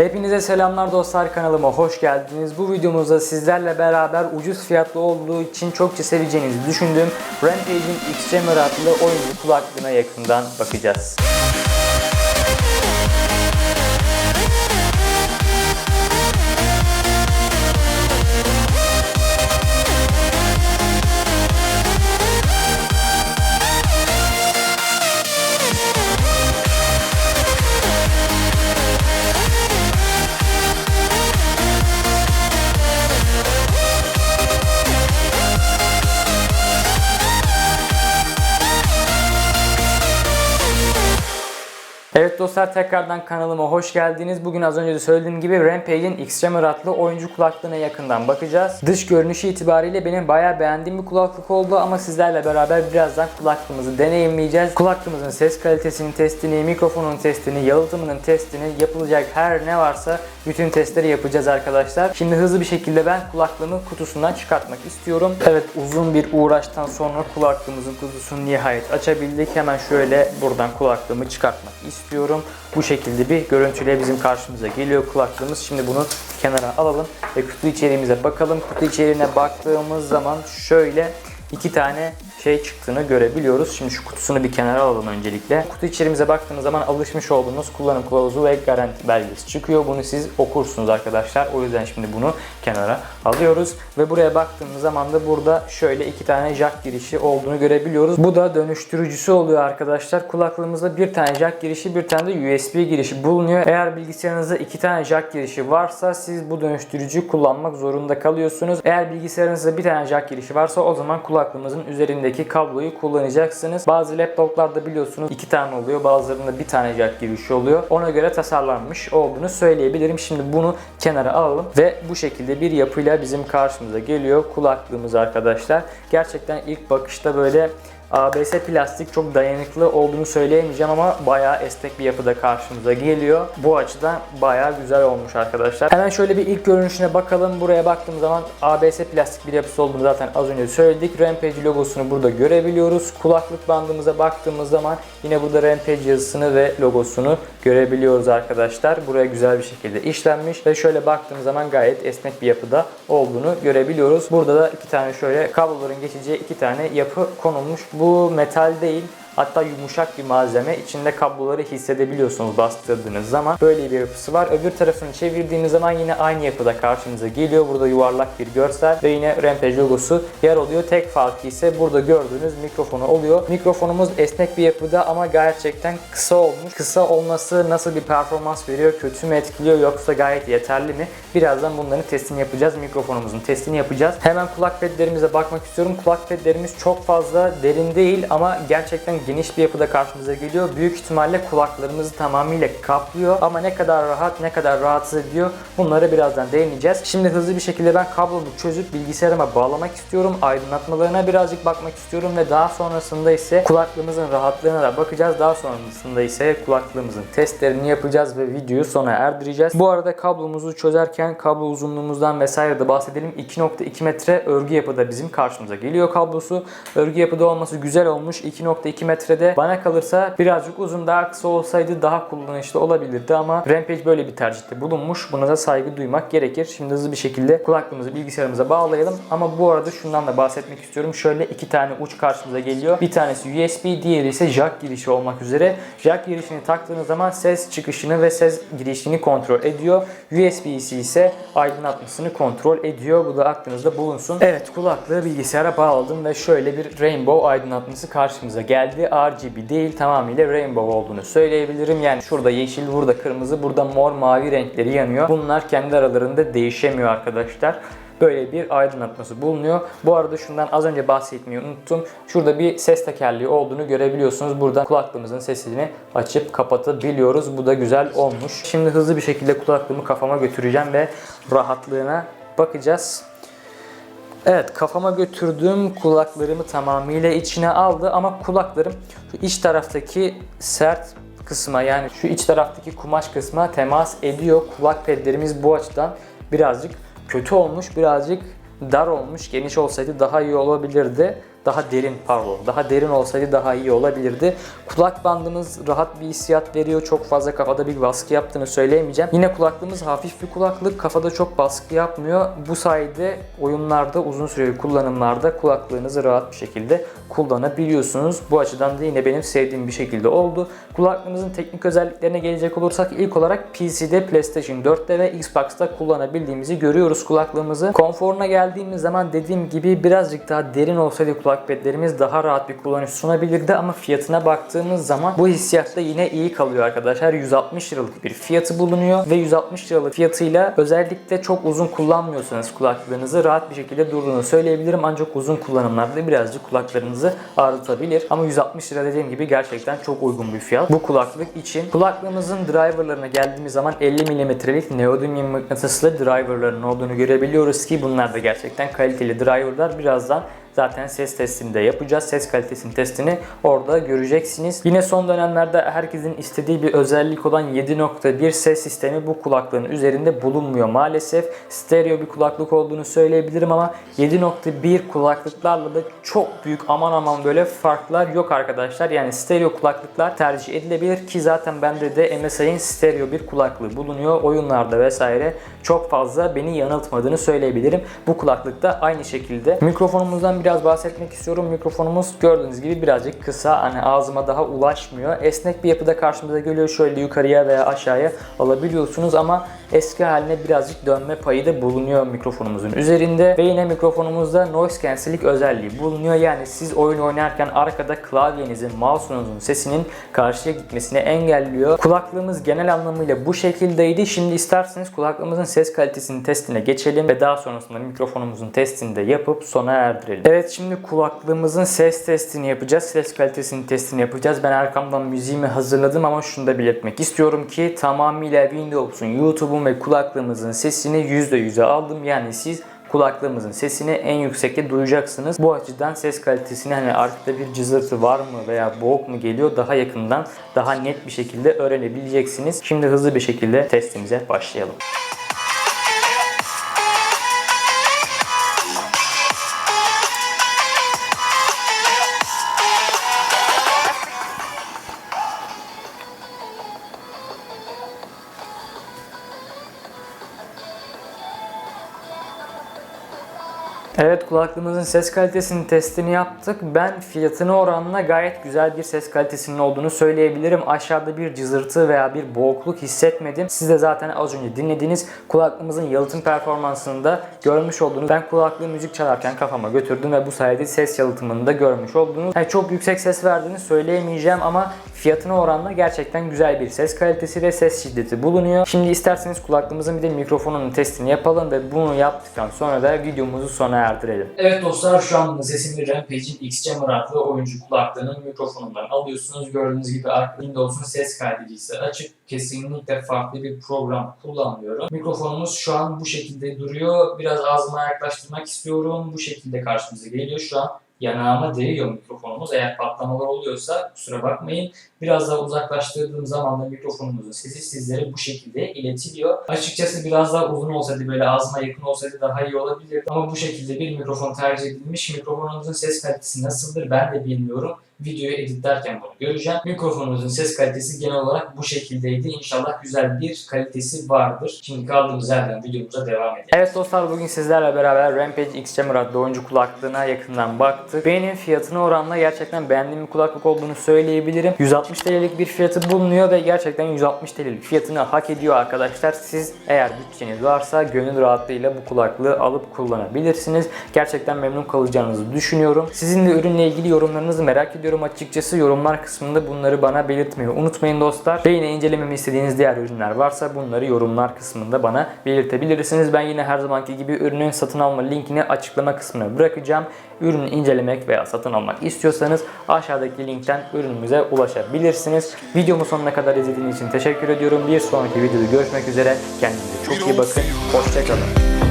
Hepinize selamlar dostlar kanalıma hoş geldiniz. Bu videomuzda sizlerle beraber ucuz fiyatlı olduğu için çokça seveceğinizi düşündüğüm Rampage'in Xtremer adlı oyuncu kulaklığına yakından bakacağız. Dostlar tekrardan kanalıma hoş geldiniz. Bugün az önce de söylediğim gibi Rampage'in Xtremer adlı oyuncu kulaklığına yakından bakacağız. Dış görünüşü itibariyle benim bayağı beğendiğim bir kulaklık oldu ama sizlerle beraber birazdan kulaklığımızı deneyimleyeceğiz. Kulaklığımızın ses kalitesinin testini, mikrofonun testini, yalıtımının testini, yapılacak her ne varsa bütün testleri yapacağız arkadaşlar. Şimdi hızlı bir şekilde ben kulaklığımı kutusundan çıkartmak istiyorum. Evet uzun bir uğraştan sonra kulaklığımızın kutusunu nihayet açabildik. Hemen şöyle buradan kulaklığımı çıkartmak istiyorum. Bu şekilde bir görüntüyle bizim karşımıza geliyor kulaklığımız. Şimdi bunu kenara alalım ve kutu içeriğimize bakalım. Kutu içeriğine baktığımız zaman şöyle iki tane şey çıktığını görebiliyoruz. Şimdi şu kutusunu bir kenara alalım öncelikle. Kutu içeriğimize baktığımız zaman alışmış olduğunuz kullanım kılavuzu ve garanti belgesi çıkıyor. Bunu siz okursunuz arkadaşlar. O yüzden şimdi bunu kenara alıyoruz. Ve buraya baktığımız zaman da burada şöyle iki tane jack girişi olduğunu görebiliyoruz. Bu da dönüştürücüsü oluyor arkadaşlar. Kulaklığımızda bir tane jack girişi bir tane de USB girişi bulunuyor. Eğer bilgisayarınızda iki tane jack girişi varsa siz bu dönüştürücüyü kullanmak zorunda kalıyorsunuz. Eğer bilgisayarınızda bir tane jack girişi varsa o zaman kulaklığımızın üzerindeki kabloyu kullanacaksınız. Bazı laptoplarda biliyorsunuz iki tane oluyor. Bazılarında bir tane jack girişi oluyor. Ona göre tasarlanmış olduğunu söyleyebilirim. Şimdi bunu kenara alalım ve bu şekilde bir yapıyla bizim karşımıza geliyor kulaklığımız arkadaşlar. Gerçekten ilk bakışta böyle ABS plastik çok dayanıklı olduğunu söyleyemeyeceğim ama bayağı esnek bir yapıda karşımıza geliyor. Bu açıdan bayağı güzel olmuş arkadaşlar. Hemen şöyle bir ilk görünüşüne bakalım. Buraya baktığım zaman ABS plastik bir yapısı olduğunu zaten az önce söyledik. Rampage logosunu burada görebiliyoruz. Kulaklık bandımıza baktığımız zaman yine burada Rampage yazısını ve logosunu görebiliyoruz arkadaşlar. Buraya güzel bir şekilde işlenmiş ve şöyle baktığımız zaman gayet esnek bir yapıda olduğunu görebiliyoruz. Burada da iki tane şöyle kabloların geçeceği iki tane yapı konulmuş. Bu metal değil. Hatta yumuşak bir malzeme. İçinde kabloları hissedebiliyorsunuz bastırdığınız zaman. Böyle bir yapısı var. Öbür tarafını çevirdiğiniz zaman yine aynı yapıda karşınıza geliyor. Burada yuvarlak bir görsel ve yine Rampage logosu yer oluyor. Tek farkı ise burada gördüğünüz mikrofonu oluyor. Mikrofonumuz esnek bir yapıda ama gerçekten kısa olmuş. Kısa olması nasıl bir performans veriyor? Kötü mü etkiliyor yoksa gayet yeterli mi? Birazdan bunların testini yapacağız. Mikrofonumuzun testini yapacağız. Hemen kulak pedlerimize bakmak istiyorum. Kulak pedlerimiz çok fazla derin değil ama gerçekten geniş bir yapıda karşımıza geliyor. Büyük ihtimalle kulaklarımızı tamamıyla kaplıyor ama ne kadar rahat ne kadar rahatsız ediyor bunları birazdan değineceğiz. Şimdi hızlı bir şekilde ben kablomu çözüp bilgisayarıma bağlamak istiyorum. Aydınlatmalarına birazcık bakmak istiyorum ve daha sonrasında ise kulaklığımızın rahatlığına da bakacağız. Daha sonrasında ise kulaklığımızın testlerini yapacağız ve videoyu sona erdireceğiz. Bu arada kablomuzu çözerken kablo uzunluğumuzdan vesaire de bahsedelim. 2.2 metre örgü yapıda bizim karşımıza geliyor kablosu. Örgü yapıda olması güzel olmuş. 2.2 metrede bana kalırsa birazcık uzun daha kısa olsaydı daha kullanışlı olabilirdi ama Rampage böyle bir tercihte bulunmuş. Buna da saygı duymak gerekir. Şimdi hızlı bir şekilde kulaklığımızı bilgisayarımıza bağlayalım. Ama bu arada şundan da bahsetmek istiyorum. Şöyle iki tane uç karşımıza geliyor. Bir tanesi USB, diğeri ise jack girişi olmak üzere. Jack girişini taktığınız zaman ses çıkışını ve ses girişini kontrol ediyor. USB'si ise aydınlatmasını kontrol ediyor. Bu da aklınızda bulunsun. Evet kulaklığı bilgisayara bağladım ve şöyle bir rainbow aydınlatması karşımıza geldi. RGB değil tamamıyla rainbow olduğunu söyleyebilirim. Yani şurada yeşil, burada kırmızı, burada mor, mavi renkleri yanıyor. Bunlar kendi aralarında değişemiyor arkadaşlar böyle bir aydınlatması bulunuyor. Bu arada şundan az önce bahsetmeyi unuttum. Şurada bir ses tekerleği olduğunu görebiliyorsunuz. Buradan kulaklığımızın sesini açıp kapatabiliyoruz. Bu da güzel olmuş. Şimdi hızlı bir şekilde kulaklığımı kafama götüreceğim ve rahatlığına bakacağız. Evet kafama götürdüğüm kulaklarımı tamamıyla içine aldı ama kulaklarım şu iç taraftaki sert kısma yani şu iç taraftaki kumaş kısma temas ediyor. Kulak pedlerimiz bu açıdan birazcık kötü olmuş, birazcık dar olmuş. Geniş olsaydı daha iyi olabilirdi. Daha derin pardon daha derin olsaydı daha iyi olabilirdi. Kulak bandımız rahat bir hissiyat veriyor. Çok fazla kafada bir baskı yaptığını söyleyemeyeceğim. Yine kulaklığımız hafif bir kulaklık. Kafada çok baskı yapmıyor. Bu sayede oyunlarda uzun süreli kullanımlarda kulaklığınızı rahat bir şekilde kullanabiliyorsunuz. Bu açıdan da yine benim sevdiğim bir şekilde oldu. Kulaklığımızın teknik özelliklerine gelecek olursak ilk olarak PC'de, PlayStation 4'te ve Xbox'ta kullanabildiğimizi görüyoruz kulaklığımızı. Konforuna geldiğimiz zaman dediğim gibi birazcık daha derin olsaydı kulak pedlerimiz daha rahat bir kullanış sunabilirdi ama fiyatına baktığımız zaman bu hissiyatta yine iyi kalıyor arkadaşlar. 160 liralık bir fiyatı bulunuyor ve 160 liralık fiyatıyla özellikle çok uzun kullanmıyorsanız kulaklığınızı rahat bir şekilde durduğunu söyleyebilirim. Ancak uzun kullanımlarda birazcık kulaklarınızı ağrıtabilir. Ama 160 lira dediğim gibi gerçekten çok uygun bir fiyat. Bu kulaklık için kulaklığımızın driverlarına geldiğimiz zaman 50 mm'lik neodymium mıknatıslı driverların olduğunu görebiliyoruz ki bunlar da gerçekten kaliteli driverlar. Birazdan Zaten ses testini de yapacağız. Ses kalitesinin testini orada göreceksiniz. Yine son dönemlerde herkesin istediği bir özellik olan 7.1 ses sistemi bu kulaklığın üzerinde bulunmuyor maalesef. Stereo bir kulaklık olduğunu söyleyebilirim ama 7.1 kulaklıklarla da çok büyük aman aman böyle farklar yok arkadaşlar. Yani stereo kulaklıklar tercih edilebilir ki zaten bende de MSI'nin stereo bir kulaklığı bulunuyor. Oyunlarda vesaire çok fazla beni yanıltmadığını söyleyebilirim. Bu kulaklık da aynı şekilde. Mikrofonumuzdan biraz bahsetmek istiyorum. Mikrofonumuz gördüğünüz gibi birazcık kısa. Hani ağzıma daha ulaşmıyor. Esnek bir yapıda karşımıza geliyor. Şöyle yukarıya veya aşağıya alabiliyorsunuz ama eski haline birazcık dönme payı da bulunuyor mikrofonumuzun üzerinde. Ve yine mikrofonumuzda noise cancelling özelliği bulunuyor. Yani siz oyun oynarken arkada klavyenizin, mouse'unuzun sesinin karşıya gitmesini engelliyor. Kulaklığımız genel anlamıyla bu şekildeydi. Şimdi isterseniz kulaklığımızın ses kalitesinin testine geçelim ve daha sonrasında mikrofonumuzun testini de yapıp sona erdirelim. Evet şimdi kulaklığımızın ses testini yapacağız. Ses kalitesinin testini yapacağız. Ben arkamdan müziğimi hazırladım ama şunu da belirtmek istiyorum ki tamamıyla Windows'un, YouTube'un ve kulaklığımızın sesini %100'e aldım. Yani siz kulaklığımızın sesini en yüksekte duyacaksınız. Bu açıdan ses kalitesini hani arkada bir cızırtı var mı veya boğuk mu geliyor daha yakından daha net bir şekilde öğrenebileceksiniz. Şimdi hızlı bir şekilde testimize başlayalım. Evet kulaklığımızın ses kalitesinin testini yaptık. Ben fiyatına oranla gayet güzel bir ses kalitesinin olduğunu söyleyebilirim. Aşağıda bir cızırtı veya bir boğukluk hissetmedim. Siz de zaten az önce dinlediğiniz kulaklığımızın yalıtım performansında görmüş olduğunuz ben kulaklığı müzik çalarken kafama götürdüm ve bu sayede ses yalıtımını da görmüş oldunuz. Yani çok yüksek ses verdiğini söyleyemeyeceğim ama fiyatına oranla gerçekten güzel bir ses kalitesi ve ses şiddeti bulunuyor. Şimdi isterseniz kulaklığımızın bir de mikrofonunun testini yapalım ve bunu yaptıktan sonra da videomuzu sona erdirelim. Evet dostlar şu an sesimi Rampage'in X-Jammer adlı oyuncu kulaklığının mikrofonundan alıyorsunuz. Gördüğünüz gibi Windows'un ses kaydedicisi açık. Kesinlikle farklı bir program kullanmıyorum. Mikrofonumuz şu an bu şekilde duruyor. Biraz ağzıma yaklaştırmak istiyorum. Bu şekilde karşımıza geliyor. Şu an yanağıma değiyor mikrofonumuz. Eğer patlamalar oluyorsa kusura bakmayın. Biraz daha uzaklaştırdığım zaman da mikrofonumuzun sesi sizlere bu şekilde iletiliyor. Açıkçası biraz daha uzun olsaydı böyle ağzıma yakın olsaydı daha iyi olabilirdi. Ama bu şekilde bir mikrofon tercih edilmiş. Mikrofonumuzun ses kalitesi nasıldır ben de bilmiyorum. Videoyu editlerken bunu göreceğim. Mikrofonumuzun ses kalitesi genel olarak bu şekildeydi. İnşallah güzel bir kalitesi vardır. Şimdi kaldığımız yerden videomuza devam edelim. Evet dostlar bugün sizlerle beraber Rampage X-Jammer adlı oyuncu kulaklığına yakından baktık. Benim fiyatına oranla gerçekten beğendiğim bir kulaklık olduğunu söyleyebilirim. 160 TL'lik bir fiyatı bulunuyor ve gerçekten 160 TL'lik fiyatını hak ediyor arkadaşlar. Siz eğer bütçeniz varsa gönül rahatlığıyla bu kulaklığı alıp kullanabilirsiniz. Gerçekten memnun kalacağınızı düşünüyorum. Sizin de ürünle ilgili yorumlarınızı merak ediyorum açıkçası. Yorumlar kısmında bunları bana belirtmeyi unutmayın dostlar. Ve yine incelememi istediğiniz diğer ürünler varsa bunları yorumlar kısmında bana belirtebilirsiniz. Ben yine her zamanki gibi ürünün satın alma linkini açıklama kısmına bırakacağım. Ürünü incelemek veya satın almak istiyorsanız aşağıdaki linkten ürünümüze ulaşabilirsiniz. Videomu sonuna kadar izlediğiniz için teşekkür ediyorum. Bir sonraki videoda görüşmek üzere. Kendinize çok iyi bakın. Hoşçakalın.